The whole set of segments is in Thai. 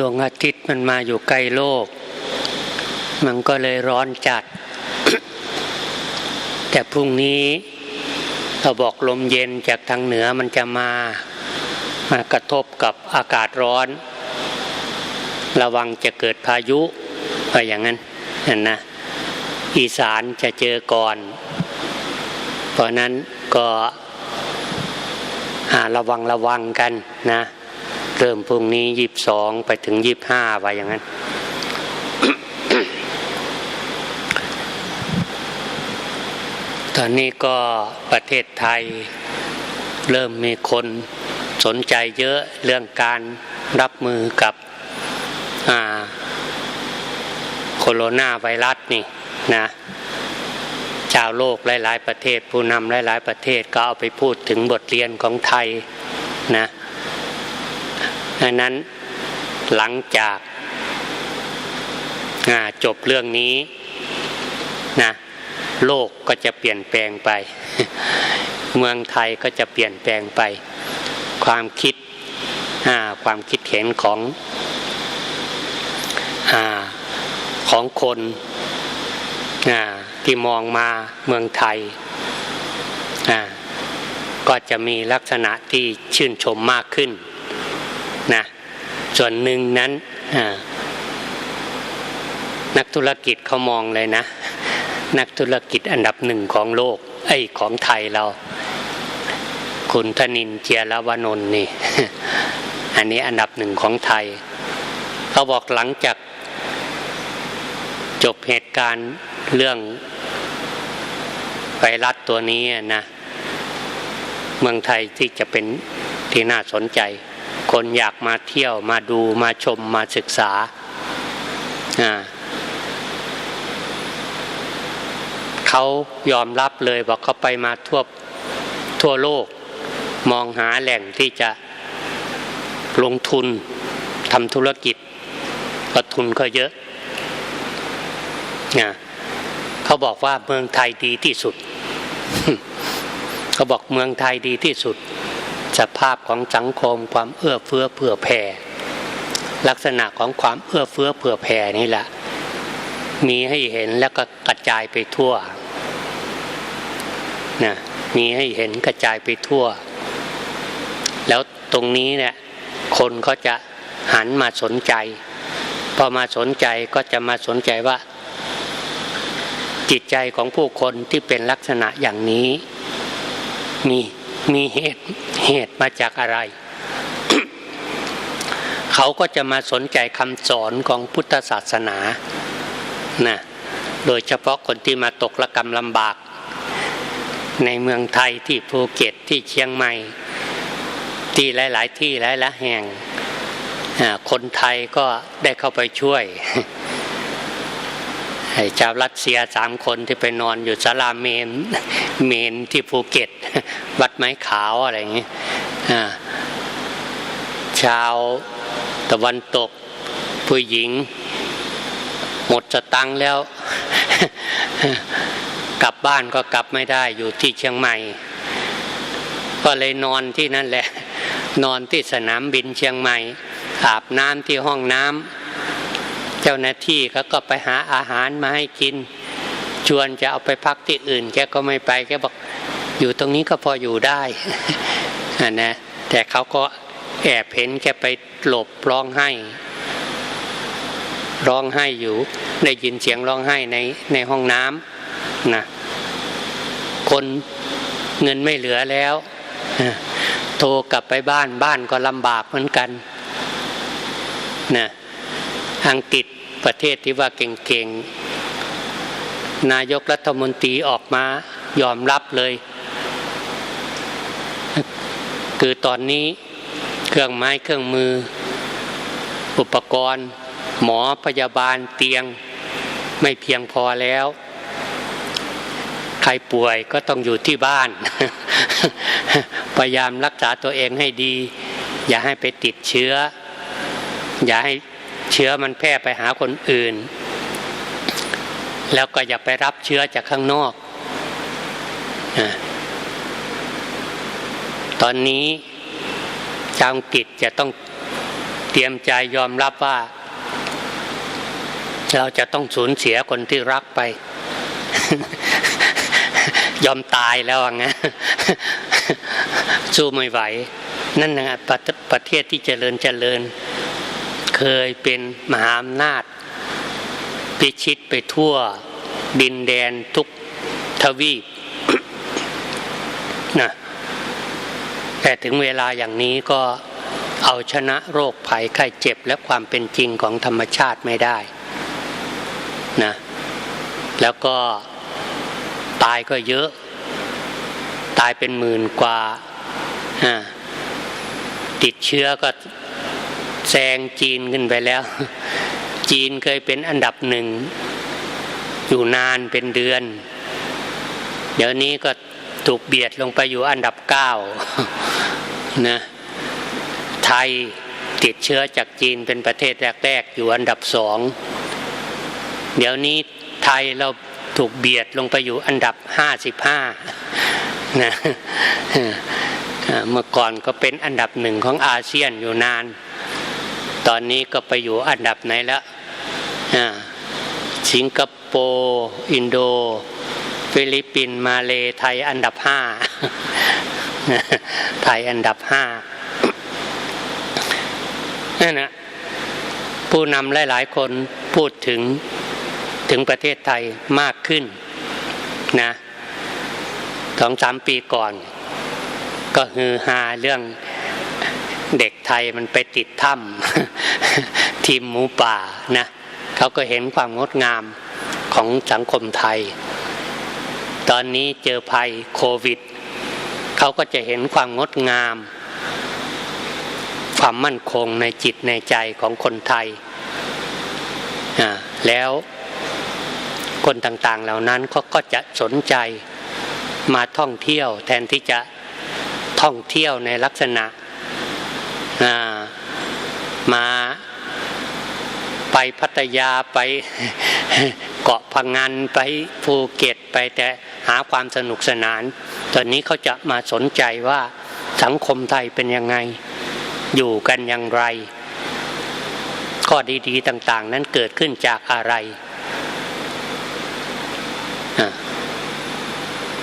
ดวงอาทิตย์มันมาอยู่ใกล้โลก มันก็เลยร้อนจัด แต่พรุ่งนี้เราบอกลมเย็นจากทางเหนือมันจะมามากระทบกับอากาศร้อน ระวังจะเกิดพายุอะไรอย่างนั้นนั่นนะอีสานจะเจอก่อน เพราะนั้นก็ระวังระวังกันนะ เริ่มพรุ่งนี้ยีบสองไปถึงยีบห้าไปอย่างนั้น ตอนนี้ก็ประเทศไทย เริ่มมีคนสนใจเยอะเรื่องการรับมือกับโคโรนาไวรัสนี่นะชาวโลกหลาย ๆ ประเทศ ผู้นำหลาย ๆ ประเทศก็เอาไปพูดถึงบทเรียนของไทยนะ ดังนั้นหลังจากจบเรื่องนี้นะโลกก็จะเปลี่ยนแปลงไป เมืองไทยก็จะเปลี่ยนแปลงไป ความคิดความคิดเห็นของอของคนที่มองมาเมืองไทย ก็จะมีลักษณะที่ชื่นชมมากขึ้น ส่วนหนึ่งนั้นนักธุรกิจเขามองเลยนะ นักธุรกิจอันดับหนึ่งของโลก ไอ้ของไทยเรา คุณธนินเจียรวนนท์นี่ อันนี้อันดับหนึ่งของไทย เขาบอกหลังจากจบเหตุการณ์เรื่องไวรัสตัวนี้นะ เมืองไทยที่จะเป็นที่น่าสนใจ คนอยากมาเที่ยวมาดูมาชมมาศึกษา เขายอมรับเลยบอกเขาไปมาทั่วทั่วโลก มองหาแหล่งที่จะลงทุนทำธุรกิจก็ทุนก็เยอะนะเขาบอกว่าเมืองไทยดีที่สุด เขาบอกเมืองไทยดีที่สุด สภาพของสังคมความเอื้อเฟื้อเผื่อแผ่ลักษณะของความเอื้อเฟื้อเผื่อแผ่นี่แหละ มีให้เห็นแล้วก็กระจายไปทั่วนะมีให้เห็นกระจายไปทั่ว แล้วตรงนี้เนี่ยคนก็จะหันมาสนใจ พอมาสนใจก็จะมาสนใจว่า จิตใจของผู้คนที่เป็นลักษณะอย่างนี้ มีมีเหตุ เหตุมาจากอะไร เขาก็จะมาสนใจคำสอนของพุทธศาสนานะโดยเฉพาะคนที่มาตกระกรรมลำบาก ในเมืองไทยที่ภูเก็ตที่เชียงใหม่ ที่หลาย ๆ ที่หลายๆแห่งคนไทยก็ได้เข้าไปช่วย ชาวรัสเซียสามคนที่ไปนอนอยู่ศาลาเมนเมนที่ภูเก็ต วัดไม้ขาวอะไรอย่างนี้ชาวตะวันตกผู้หญิง หมดสตังแล้ว กลับบ้านก็กลับไม่ได้อยู่ที่เชียงใหม่ ก็เลยนอนที่นั่นแหละ นอนที่สนามบินเชียงใหม่อาบน้ำที่ห้องน้ำ เจ้าหน้าที่เขาก็ไปหาอาหารมาให้กิน ชวนจะเอาไปพักที่อื่น แกก็ไม่ไปแกบอกอยู่ตรงนี้ก็พออยู่ได้นะแต่เขาก็แอบเห็นแกไปหลบร้องไห้ ร้องไห้อยู่ ได้ยินเสียงร้องไห้ในในห้องน้ำนะคนเงินไม่เหลือแล้วโทรกลับไปบ้านบ้านก็ลำบากเหมือนกันนะ อังกฤษประเทศที่ว่าเก่งๆ นายกรัฐมนตรีออกมายอมรับเลย คือตอนนี้เครื่องไม้เครื่องมือ อุปกรณ์ หมอพยาบาลเตียงไม่เพียงพอแล้ว ใครป่วยก็ต้องอยู่ที่บ้าน พยายามรักษาตัวเองให้ดี อย่าให้ไปติดเชื้อ อย่าให้ เชื้อมันแพร่ไปหาคนอื่น แล้วก็อย่าไปรับเชื้อจากข้างนอก ตอนนี้ชาวอังกฤษจะต้องเตรียมใจยอมรับว่า เราจะต้องสูญเสียคนที่รักไป ยอมตายแล้วอะงั้นสู้ไม่ไหว นั่นนะประประเทศที่เจริญเจริญ เคยเป็นมหาอำนาจ พิชิตไปทั่วดินแดนทุกทวีปนะแต่ถึงเวลาอย่างนี้ก็เอาชนะโรคภัยไข้เจ็บและความเป็นจริงของธรรมชาติไม่ได้นะแล้วก็ตายก็เยอะ ตายเป็นหมื่นกว่าติดเชื้อก็ แซงจีนขึ้นไปแล้ว จีนเคยเป็นอันดับหนึ่ง อยู่นานเป็นเดือน เดี๋ยวนี้ก็ถูกเบียดลงไปอยู่อันดับเก้านะไทยติดเชื้อจากจีนเป็นประเทศแรกๆอยู่อันดับสองเดี๋ยวนี้ไทยเราถูกเบียดลงไปอยู่อันดับห้าสิบห้านะเมื่อก่อนก็เป็นอันดับหนึ่งของอาเซียนอยู่นาน ตอนนี้ก็ไปอยู่อันดับไหนแล้วสิงคโปร์อินโด ฟิลิปปินส์มาเลไทยอันดับห้าไทยอันดับห้านั่นนะผู้นำหลาย ๆ คนพูดถึงถึงประเทศไทยมากขึ้นนะสองสามปีก่อน ก็ฮือฮาเรื่อง ไทยมันไปติดถ้ำทีมหมูป่านะเขาก็เห็นความงดงามของสังคมไทย ตอนนี้เจอภัยโควิดเขาก็จะเห็นความงดงาม ความมั่นคงในจิตในใจของคนไทย แล้วคนต่างๆเหล่านั้นเขาก็จะสนใจมาท่องเที่ยวแทนที่จะท่องเที่ยวในลักษณะ มาไปพัทยาไปเกาะพังงานไปภูเก็ตไปแต่หาความสนุกสนาน ตอนนี้เขาจะมาสนใจว่าสังคมไทยเป็นยังไง อยู่กันอย่างไร ข้อดีๆต่าง ๆ นั้นเกิดขึ้นจากอะไร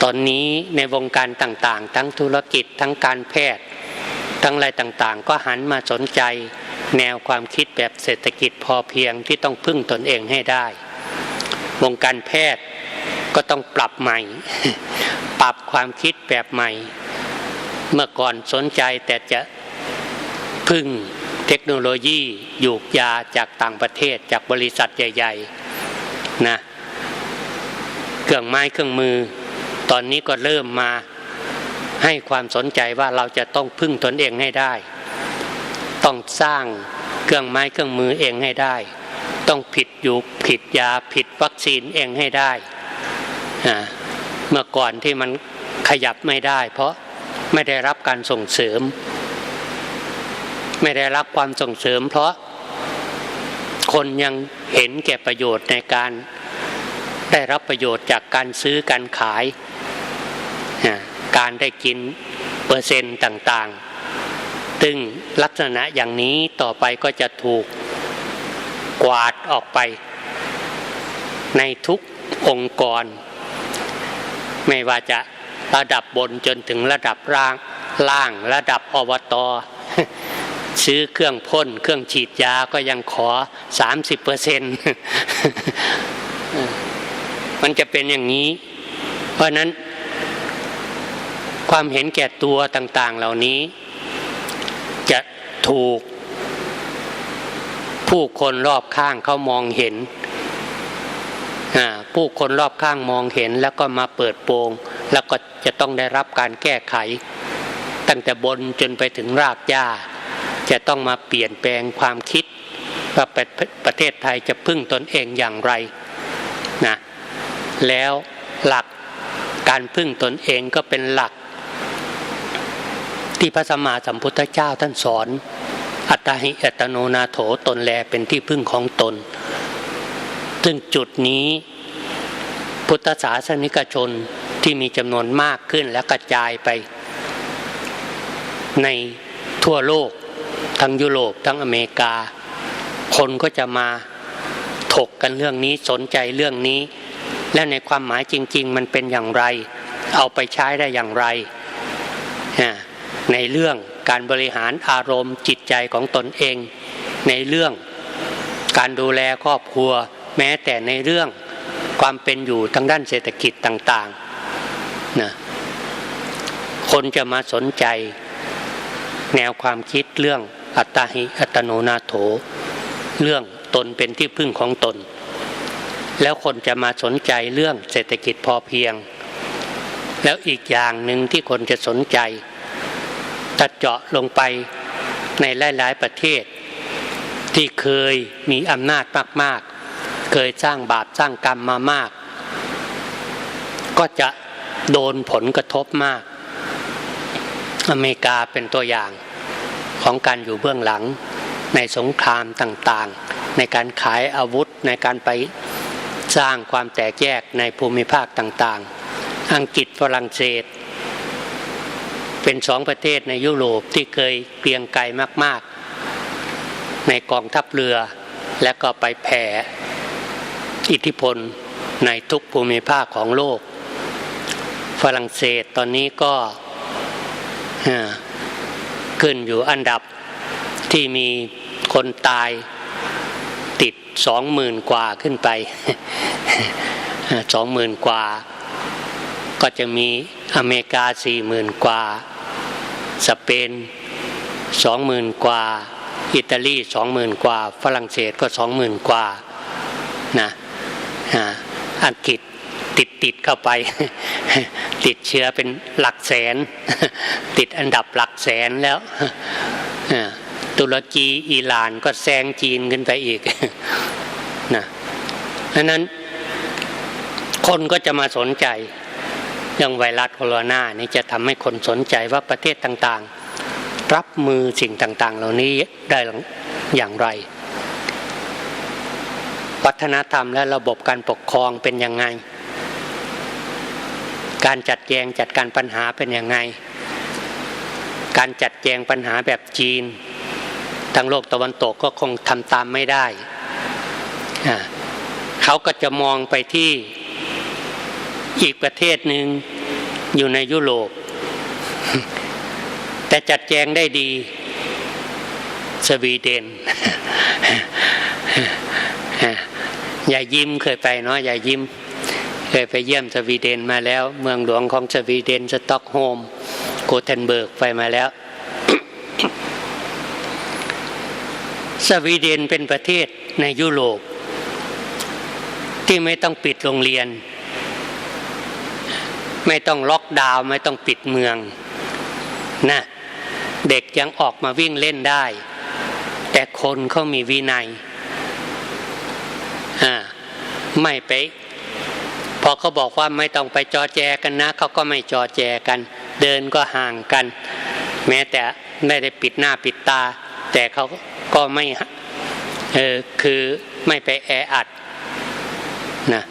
ตอนนี้ในวงการต่างๆ ทั้งธุรกิจทั้งการแพทย์ ทั้งอะไรต่างๆ ก็หันมาสนใจแนวความคิดแบบเศรษฐกิจพอเพียงที่ต้องพึ่งตนเองให้ได้ วงการแพทย์ก็ต้องปรับใหม่ ปรับความคิดแบบใหม่ เมื่อก่อนสนใจแต่จะพึ่งเทคโนโลยียูกยาจากต่างประเทศจากบริษัทใหญ่ๆนะเครื่องไม้เครื่องมือ ตอนนี้ก็เริ่มมา ให้ความสนใจว่าเราจะต้องพึ่งตนเองให้ได้ ต้องสร้างเครื่องไม้เครื่องมือเองให้ได้ ต้องผิดอยู่ผิดยาผิดวัคซีนเองให้ได้เมื่อก่อนที่มันขยับไม่ได้ เพราะไม่ได้รับการส่งเสริม ไม่ได้รับความส่งเสริม เพราะคนยังเห็นแก่ประโยชน์ในการได้รับประโยชน์จากการซื้อการขาย การได้กินเปอร์เซ็นต์ต่างๆ ซึ่งลักษณะอย่างนี้ต่อไปก็จะถูกกวาดออกไป ในทุกองค์กร ไม่ว่าจะระดับบนจนถึงระดับล่างล่างระดับอบตซื้อเครื่องพ่นเครื่องฉีดยาก็ยังขอสามสิบเปอร์เซ็นต์มันจะเป็นอย่างนี้ เพราะนั้น ความเห็นแก่ตัวต่าง ๆ เหล่านี้ จะถูกผู้คนรอบข้างเขามองเห็น ผู้คนรอบข้างมองเห็นแล้วก็มาเปิดโปง แล้วก็จะต้องได้รับการแก้ไข ตั้งแต่บนจนไปถึงรากหญ้า จะต้องมาเปลี่ยนแปลงความคิดว่าประเทศไทยจะพึ่งตนเองอย่างไรนะแล้วหลักการพึ่งตนเองก็เป็นหลัก ที่พระสัมมาสัมพุทธเจ้าท่านสอน อัตตหิอัตโนนาโถตนแลเป็นที่พึ่งของตน ซึ่งจุดนี้พุทธศาสนิกชนที่มีจำนวนมากขึ้นและกระจายไป ในทั่วโลก ทั้งยุโรปทั้งอเมริกา คนก็จะมาถกกันเรื่องนี้สนใจเรื่องนี้ และในความหมายจริง ๆ มันเป็นอย่างไร เอาไปใช้ได้อย่างไร ในเรื่องการบริหารอารมณ์จิตใจของตนเอง ในเรื่องการดูแลครอบครัว แม้แต่ในเรื่องความเป็นอยู่ทางด้านเศรษฐกิจต่างๆนะคนจะมาสนใจ แนวความคิดเรื่องอัตตาหิอัตโนนาโถ เรื่องตนเป็นที่พึ่งของตน แล้วคนจะมาสนใจเรื่องเศรษฐกิจพอเพียง แล้วอีกอย่างหนึ่งที่คนจะสนใจ ตัดเจาะลงไปในหลาย ๆ ประเทศ ที่เคยมีอำนาจมาก ๆ เคยสร้างบาปสร้างกรรมมามาก ก็จะโดนผลกระทบมาก อเมริกาเป็นตัวอย่างของการอยู่เบื้องหลังในสงครามต่าง ๆ ในการขายอาวุธในการไปสร้างความแตกแยกในภูมิภาคต่าง ๆ อังกฤษฝรั่งเศส เป็นสองประเทศในยุโรปที่เคยเกรียงไกรมาก ๆ ในกองทัพเรือ และก็ไปแผ่อิทธิพลในทุกภูมิภาคของโลก ฝรั่งเศสตอนนี้ก็ขึ้นอยู่อันดับที่มีคนตายติดสองหมื่นกว่าขึ้นไปสองหมื่นกว่า ก็จะมีอเมริกาสี่หมื่นกว่า สเปนสองหมื่นกว่า อิตาลีสองหมื่นกว่า ฝรั่งเศสก็สองหมื่นกว่านะอังกฤษติดติดเข้าไป ติดเชื้อเป็นหลักแสน ติดอันดับหลักแสนแล้วตุรกีอิหร่านก็แซงจีนขึ้นไปอีกนะดังนั้นคนก็จะมาสนใจ รื่องไวรัสโคโรนานี้จะทำให้คนสนใจว่าประเทศต่างๆ รับมือสิ่งต่างๆ เหล่านี้ได้อย่างไร วัฒนธรรมและระบบการปกครองเป็นยังไง การจัดแจงจัดการปัญหาเป็นยังไง การจัดแจงปัญหาแบบจีนทางโลกตะวันตกก็คงทำตามไม่ได้ เขาก็จะมองไปที่ อีกประเทศหนึ่งอยู่ในยุโรป แต่จัดแจงได้ดีสวีเดนอย่ายิ้มเคยไปเนาะอย่ายิ้ม เคยไปเยี่ยมสวีเดนมาแล้ว เมืองหลวงของสวีเดนสต็อกโฮมโกเทนเบิร์กไปมาแล้ว สวีเดนเป็นประเทศในยุโรป ที่ไม่ต้องปิดโรงเรียน ไม่ต้องล็อกดาวน์ไม่ต้องปิดเมืองนะเด็กยังออกมาวิ่งเล่นได้ แต่คนเขามีวินัยอ่าไม่ไปพอเขาบอกว่าไม่ต้องไปจอแจกันนะเขาก็ไม่จอแจกัน เดินก็ห่างกัน แม้แต่ไม่ได้ปิดหน้าปิดตา แต่เขาก็ไม่เออคือไม่ไปแออัดนะ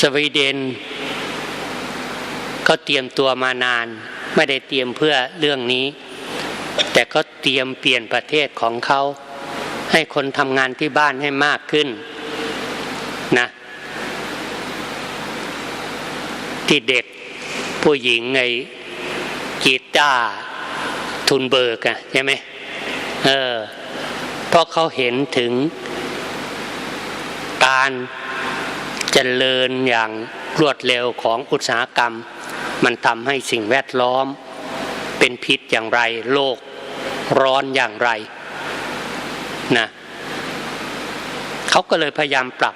สวีเดน เขาเตรียมตัวมานาน ไม่ได้เตรียมเพื่อเรื่องนี้ แต่ก็เตรียมเปลี่ยนประเทศของเขาให้คนทำงานที่บ้านให้มากขึ้นนะที่เด็กผู้หญิงไงกีตาทุนเบิกอะใช่ไหมเออเพราะเขาเห็นถึงการเจริญอย่างรวดเร็วของอุตสาหกรรม มันทำให้สิ่งแวดล้อม เป็นพิษอย่างไร โลกร้อนอย่างไรนะเขาก็เลยพยายามปรับ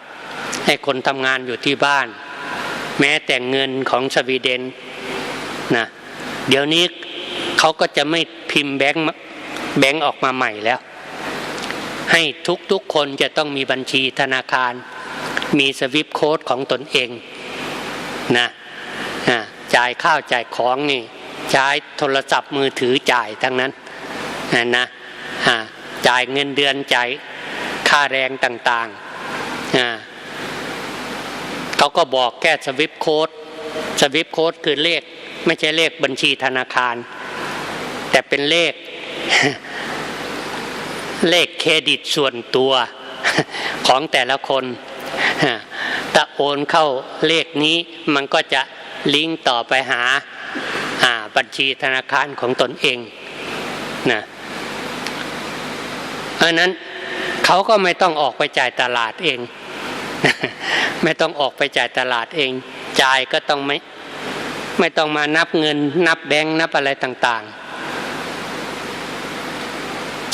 ให้คนทำงานอยู่ที่บ้าน แม้แต่เงินของสวีเดนนะเดี๋ยวนี้เขาก็จะไม่พิมพ์แบงค์แบงค์ออกมาใหม่แล้ว ให้ทุกๆคนจะต้องมีบัญชีธนาคาร มีสวิปโค้ดของตนเองนะนะ จ่ายข้าวจ่ายของนี่ใช้โทรศัพท์มือถือจ่ายทั้งนั้นนะจ่ายเงินเดือนจ่ายค่าแรงต่างๆเขาก็บอกแค่สวิปโค้ดสวิปโค้ดคือเลข ไม่ใช่เลขบัญชีธนาคาร แต่เป็นเลขเลขเครดิตส่วนตัวของแต่ละคนถ้าโอนเข้าเลขนี้มันก็จะ ลิงก์ต่อไปหาบัญชีธนาคารของตนเองนะอันนั้นเขาก็ไม่ต้องออกไปจ่ายตลาดเอง ไม่ต้องออกไปจ่ายตลาดเอง จ่ายก็ต้องไม่ไม่ต้องมานับเงิน นับแบงค์นับอะไรต่างๆ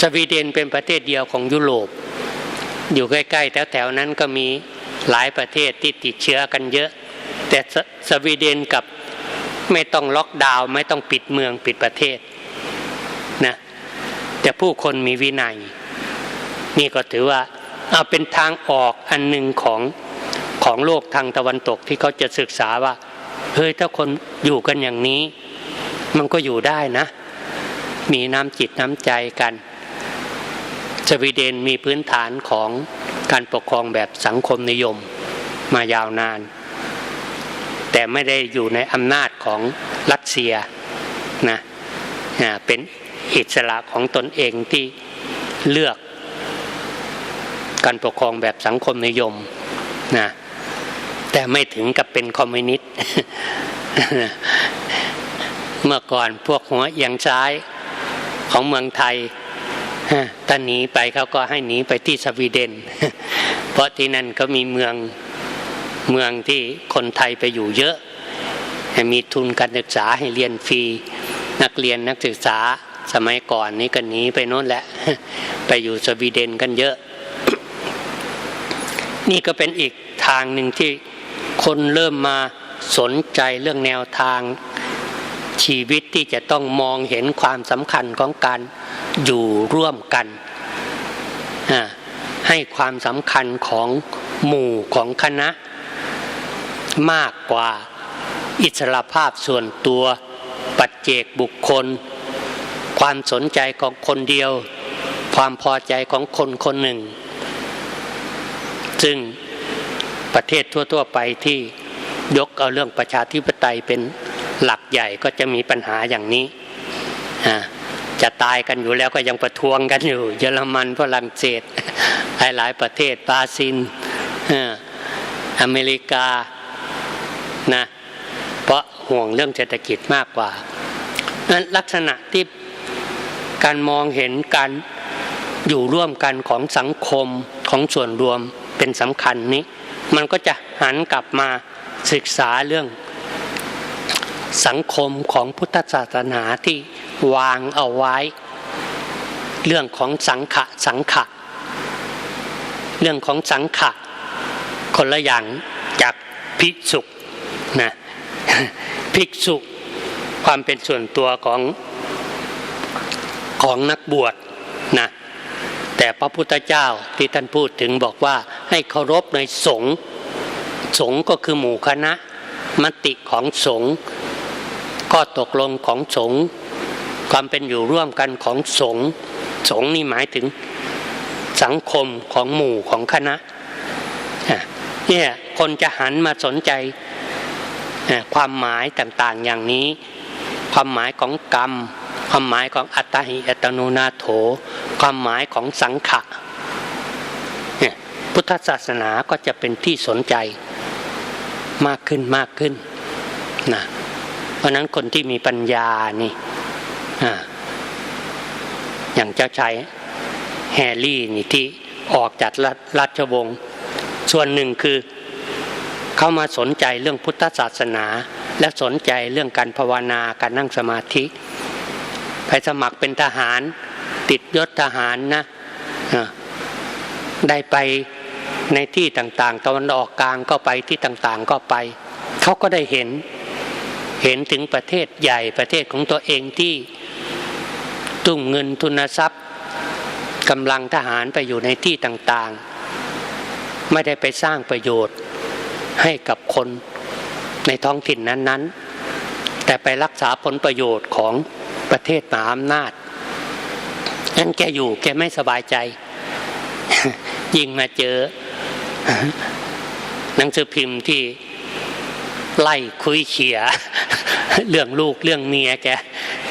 สวีเดนเป็นประเทศเดียวของยุโรป อยู่ใกล้ๆแถวๆนั้นก็มีหลายประเทศที่ติดเชื้อกันเยอะ แต่สวีเดนกับไม่ต้องล็อกดาวน์ไม่ต้องปิดเมืองปิดประเทศนะแต่ผู้คนมีวินัย นี่ก็ถือว่าเอาเป็นทางออกอันหนึ่งของของโลกทางตะวันตกที่เขาจะศึกษาว่าเฮ้ยถ้าคนอยู่กันอย่างนี้ มันก็อยู่ได้นะ มีน้ำจิตน้ำใจกันสวีเดนมีพื้นฐานของการปกครองแบบสังคมนิยมมายาวนาน แต่ไม่ได้อยู่ในอำนาจของรัสเซียนะเป็นอิสระของตนเองที่เลือกการปกครองแบบสังคมนิยมนะแต่ไม่ถึงกับเป็นคอมมิวนิสต์เมื่อก่อนพวกหัวเอียงซ้ายของเมืองไทยถ้าหนีไปเขาก็ให้หนีไปที่สวีเดน เพราะที่นั่นก็มีเมือง เมืองที่คนไทยไปอยู่เยอะ มีทุนการศึกษาให้เรียนฟรีนักเรียนนักศึกษาสมัยก่อนนี้ก็หนีไปโน้นแหละ ไปอยู่สวีเดนกันเยอะ นี่ก็เป็นอีกทางหนึ่งที่คนเริ่มมาสนใจเรื่องแนวทางชีวิตที่จะต้องมองเห็นความสำคัญของการอยู่ร่วมกัน ให้ความสำคัญของหมู่ของคณะ มากกว่าอิสรภาพส่วนตัวปัจเจกบุคคล ความสนใจของคนเดียว ความพอใจของคนคนหนึ่ง ซึ่งประเทศทั่ว ๆ ไปที่ยกเอาเรื่องประชาธิปไตยเป็นหลักใหญ่ก็จะมีปัญหาอย่างนี้ จะตายกันอยู่แล้วก็ยังประท้วงกันอยู่ เยอรมันฝรั่งเศสหลายหลายประเทศบราซิลอเมริกา นะเพราะห่วงเรื่องเศรษฐกิจมากกว่านั้นลักษณะที่การมองเห็นการอยู่ร่วมกันของสังคมของส่วนรวมเป็นสำคัญนี้ มันก็จะหันกลับมาศึกษาเรื่องสังคมของพุทธศาสนาที่วางเอาไว้ เรื่องของสังขะสังขะ เรื่องของสังขะคนละอย่างจากภิกษุ นะภิกษุความเป็นส่วนตัวของของนักบวชนะแต่พระพุทธเจ้าที่ท่านพูดถึงบอกว่าให้เคารพในสงฆ์สงฆ์ก็คือหมู่คณะ มติของสงฆ์ก็ตกลงของสงฆ์ความเป็นอยู่ร่วมกันของสงฆ์สงฆ์นี่หมายถึงสังคมของหมู่ของคณะเนี่ยคนจะหันมาสนใจ ความหมายต่างๆอย่างนี้ ความหมายของกรรม ความหมายของอัตหิอัตโนนาโถ ความหมายของสังขะเนี่ยพุทธศาสนาก็จะเป็นที่สนใจมากขึ้นมากขึ้นนะเพราะนั้นคนที่มีปัญญานี่อย่างเจ้าชายแฮร์รี่นี่ที่ออกจากราชวงศ์ส่วนหนึ่งคือ เข้ามาสนใจเรื่องพุทธศาสนา และสนใจเรื่องการภาวนาการนั่งสมาธิไปสมัครเป็นทหารติดยศทหารนะได้ไปในที่ต่างๆ ตะวันออกกลางก็ไปที่ต่างๆก็ไป เขาก็ได้เห็นเห็นถึงประเทศใหญ่ประเทศของตัวเองที่ตุ้มเงินทุนทรัพย์กำลังทหารไปอยู่ในที่ต่างๆ ไม่ได้ไปสร้างประโยชน์ ให้กับคนในท้องถิ่นนั้นๆ แต่ไปรักษาผลประโยชน์ของประเทศมหาอำนาจนั้นแกอยู่แกไม่สบายใจ ยิ่งมาเจอ หนังสือพิมพ์ที่ไล่คุยเขีย เรื่องลูกเรื่องเมียแก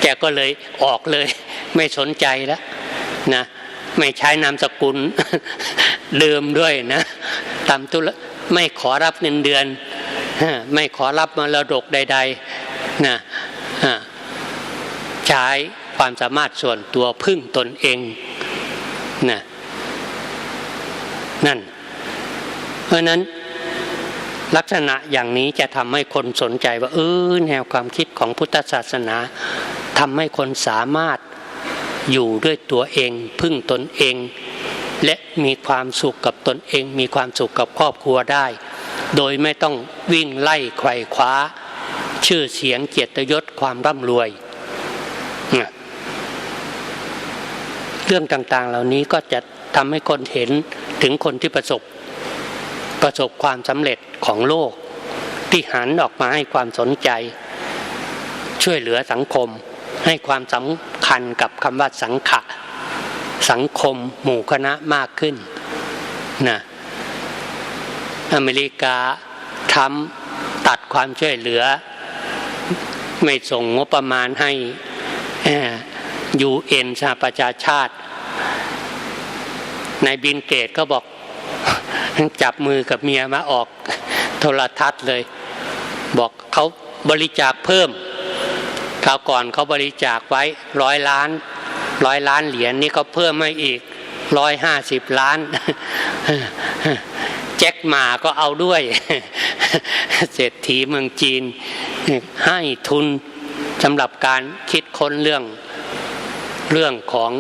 แกก็เลยออกเลย ไม่สนใจแล้วนะ ไม่ใช้นามสกุลเดิมด้วยนะตามตุล ไม่ขอรับเงินเดือน ไม่ขอรับมรดกใดๆนะใช้ความสามารถส่วนตัวพึ่งตนเองนะนั่น เพราะนั้นลักษณะอย่างนี้จะทำให้คนสนใจว่าเออแนวความคิดของพุทธศาสนาทำให้คนสามารถอยู่ด้วยตัวเอง พึ่งตนเอง และมีความสุขกับตนเอง มีความสุขกับครอบครัวได้ โดยไม่ต้องวิ่งไล่ไขว่คว้า ชื่อเสียงเกียรติยศความร่ำรวย เรื่องต่างๆเหล่านี้ก็จะทำให้คนเห็นถึงคนที่ประสบ ประสบความสำเร็จของโลก ที่หันออกมาให้ความสนใจ ช่วยเหลือสังคมให้ความสำคัญกับคำว่าสังขะ สังคมหมู่คณะมากขึ้นนะอเมริกาทำตัดความช่วยเหลือ ไม่ส่งงบประมาณให้ยูเอ็นสหประชาชาติในบินเกตก็บอกจับมือกับเมียมาออกโทรทัศน์เลย บอกเขาบริจาคเพิ่มคราวก่อนเขาบริจาคไว้ร้อยล้าน ร้อยล้านเหรียญนนี่เขาเพิ่มมาอีกร้อยห้าสิบล้าน แจ็คหมาก็เอาด้วย เศรษฐีเมืองจีน ให้ทุนสำหรับการคิดค้นเรื่องเรื่องของ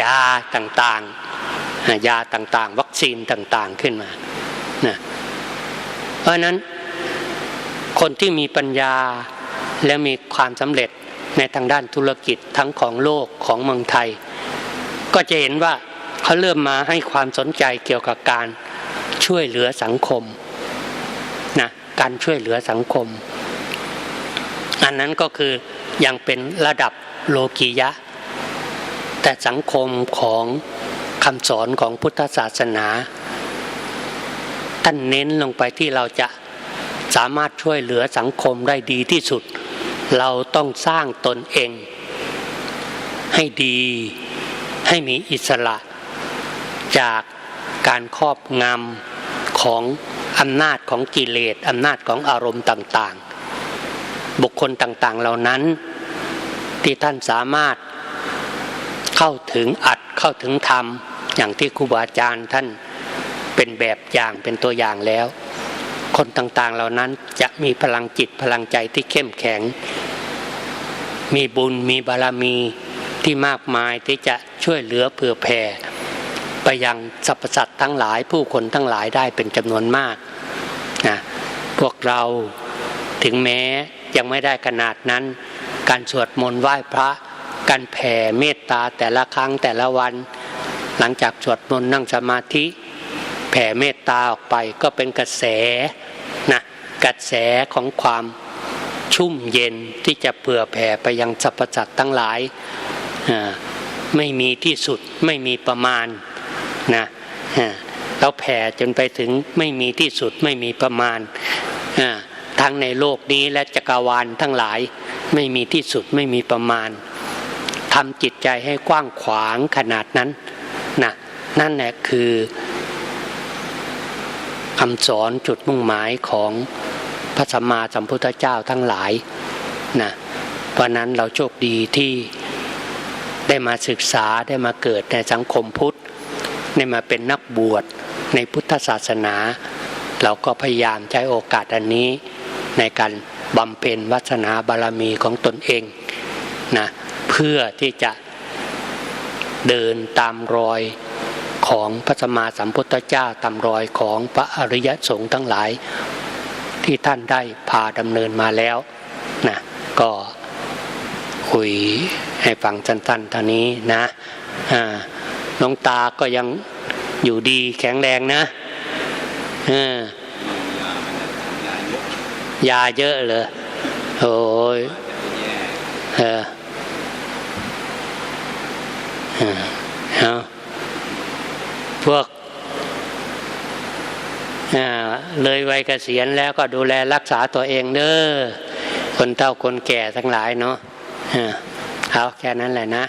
ยาต่างๆ ยาต่างๆ วัคซีนต่างๆขึ้นมานะเพราะนั้นคนที่มีปัญญา และมีความสำเร็จในทางด้านธุรกิจทั้งของโลกของเมืองไทย ก็จะเห็นว่าเขาเริ่มมาให้ความสนใจเกี่ยวกับการช่วยเหลือสังคมนะการช่วยเหลือสังคม อันนั้นก็คือยังเป็นระดับโลกียะ แต่สังคมของคำสอนของพุทธศาสนาท่านเน้นลงไปที่เราจะสามารถช่วยเหลือสังคมได้ดีที่สุด เราต้องสร้างตนเอง ให้ดีให้มีอิสระ จากการครอบงำของอำนาจของกิเลสอำนาจของอารมณ์ต่างๆ บุคคลต่างๆเหล่านั้น ที่ท่านสามารถเข้าถึงอัดเข้าถึงธรรม อย่างที่ครูบาอาจารย์ท่านเป็นแบบอย่างเป็นตัวอย่างแล้ว คนต่างๆเหล่านั้นจะมีพลังจิตพลังใจที่เข้มแข็ง มีบุญมีบารมีที่มากมายที่จะช่วยเหลือเผื่อแผ่ไปยังสรรพสัตว์ทั้งหลายผู้คนทั้งหลายได้เป็นจำนวนมากนะพวกเราถึงแม้ยังไม่ได้ขนาดนั้น การสวดมนต์ไหว้พระ การแผ่เมตตาแต่ละครั้งแต่ละวัน หลังจากสวดมนต์นั่งสมาธิ แผ่เมตตาออกไปก็เป็นกระแสนะกระแสของความ ชุ่มเย็นที่จะเผื่อแผ่ไปยังสรรพสัตว์ทั้งหลายไม่มีที่สุดไม่มีประมาณนะเราแผ่จนไปถึงไม่มีที่สุดไม่มีประมาณทั้งในโลกนี้และจักรวาลทั้งหลายไม่มีที่สุดไม่มีประมาณทำจิตใจให้กว้างขวางขนาดนั้นนะนั่นแหละคือคำสอนจุดมุ่งหมายของ ระสัมมาสัมพุทธเจ้าทั้งหลายนะเพราะนั้นเราโชคดีที่ได้มาศึกษาได้มาเกิดในสังคมพุทธได้มาเป็นนักบวชในพุทธศาสนา เราก็พยายามใช้โอกาสอันนี้ในการบำเพ็ญวัฒนาบารมีของตนเองนะเพื่อที่จะเดินตามรอยของพระสมมาสัมพุทธเจ้าตามรอยของพระอริยสงฆ์ทั้งหลาย ที่ท่านได้พาดำเนินมาแล้วนะก็คุยให้ฟังสั้นๆเท่านี้นะน้องตาก็ยังอยู่ดีแข็งแรงนะยาเยอะเลยโอ้ยเออเอาพวก เลยวัยเกษียณแล้วก็ดูแลรักษาตัวเองเด้อคนเฒ่าคนแก่ทั้งหลายเนาะเอาแค่นั้นแหละนะ